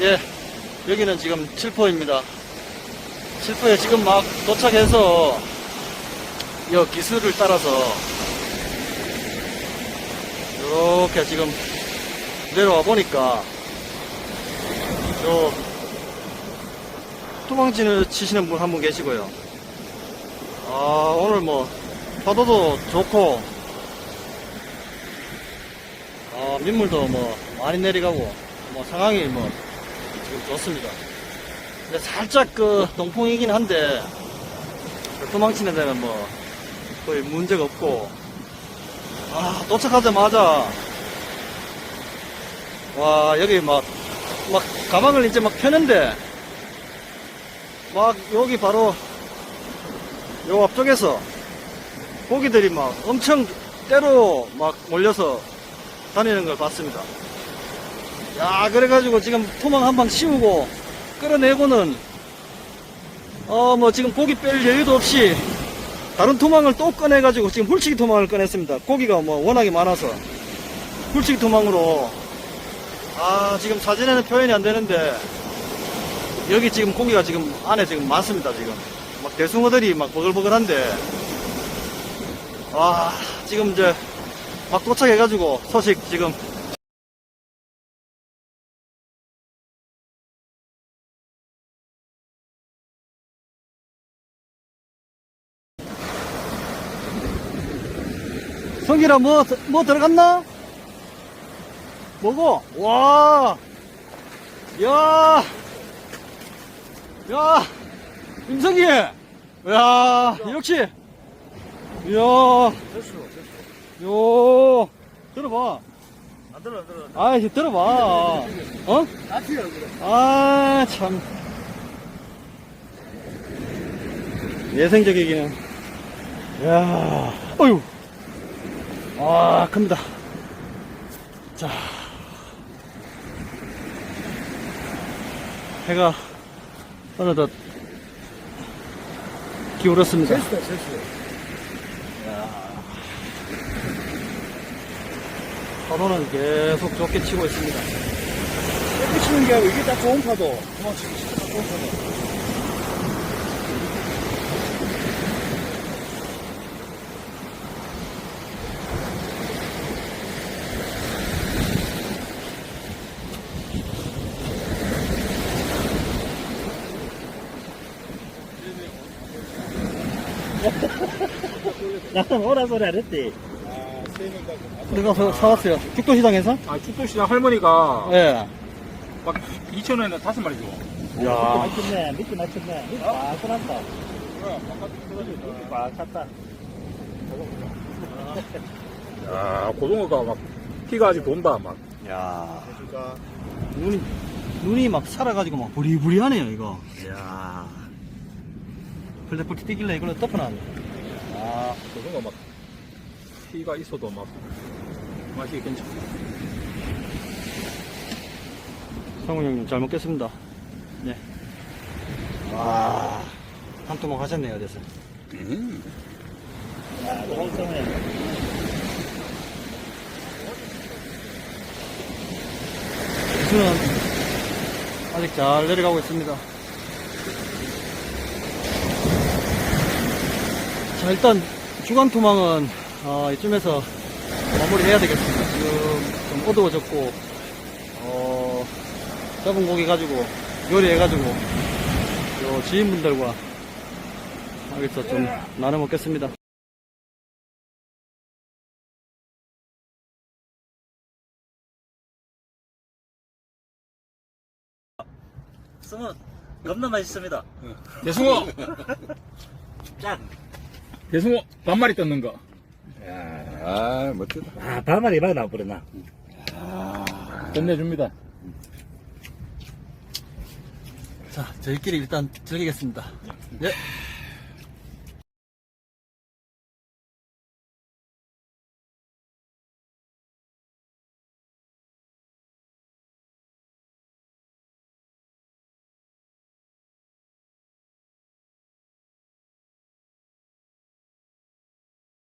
예, 여기는 지금 칠포입니다. 칠포에 지금 막 도착해서 이 기술을 따라서 이렇게 지금 내려와 보니까 요 투망진을 치시는 분 한 분 계시고요. 아, 오늘 뭐 파도도 좋고 아, 민물도 뭐 많이 내려가고 뭐 상황이 뭐 지금 좋습니다. 근데 살짝 그 동풍이긴 한데 그 도망치는 데는 뭐 거의 문제가 없고 아 도착하자마자 와 여기 막 막 가방을 이제 막 펴는데 막 여기 바로 요 앞쪽에서 고기들이 막 엄청 때로 막 몰려서 다니는 걸 봤습니다. 야, 그래가지고 지금 토막 한방 씌우고 끌어내고는 어, 뭐 지금 고기 뺄 여유도 없이 다른 토막을 또 꺼내가지고 지금 훌치기 토막을 꺼냈습니다. 고기가 뭐 워낙에 많아서 훌치기 토막으로 아, 지금 사진에는 표현이 안 되는데 여기 지금 고기가 지금 안에 지금 많습니다. 지금 막 대숭어들이 막 버글버글한데 와, 지금 이제 막 도착해가지고 소식 지금 성기라 뭐, 뭐 들어갔나? 뭐고? 와, 야, 야, 임성기, 야, 역시, 야, 됐어, 됐어. 요, 들어봐. 안 들어, 안 들어. 아, 이제 들어봐. 어? 앞이야, 그래. 아, 참. 예생적이기는. 야 어휴. 아, 큽니다. 자. 해가 어느덧 기울었습니다. 됐어, 됐어. 파도는 계속 좋게 치고 있습니다. 이렇게 치는 게 아니고 이게 딱 좋은 파도. 진짜 좋은 파도. 나는 오라 소리 안 했지. 아. 내가 사- 사왔어요. 죽도시장에서? 아, 축도시장 할머니가 예. 막 2,000원에 다섯 마리 줘. 야 맞췄네, 밑에 맞췄네. 밑에 막 끝났다. 밑에 막 찼다. 야, 고등어가 막 피가 아직 돈다, 막. 야 그러니까. 눈이, 눈이 막 살아가지고 막 부리부리하네요, 이거. 이야. 플랫포트 뛰길래 이걸로 덮어놨네. 아, 고등어 막 피가 있어도 막 맛이 괜찮아. 성우 형님 잘 먹겠습니다. 네. 와. 한 토막 하셨네요, 어디서. 야, 너무 세네. 기수는 아직 잘 내려가고 있습니다. 일단 주간 토막은 어, 이쯤에서 마무리 해야 되겠습니다. 지금 좀 어두워졌고, 어, 잡은 고기 가지고 요리해가지고 요 지인분들과 여기서 좀 나눠 먹겠습니다. 승은 겁나 맛있습니다. 대숭어! 짠. 대숭어 반마리 떴는 거. 아, 멋지다. 아, 반말이 막 나와버렸나. 끝내줍니다. 자, 저희끼리 일단 즐기겠습니다. 예.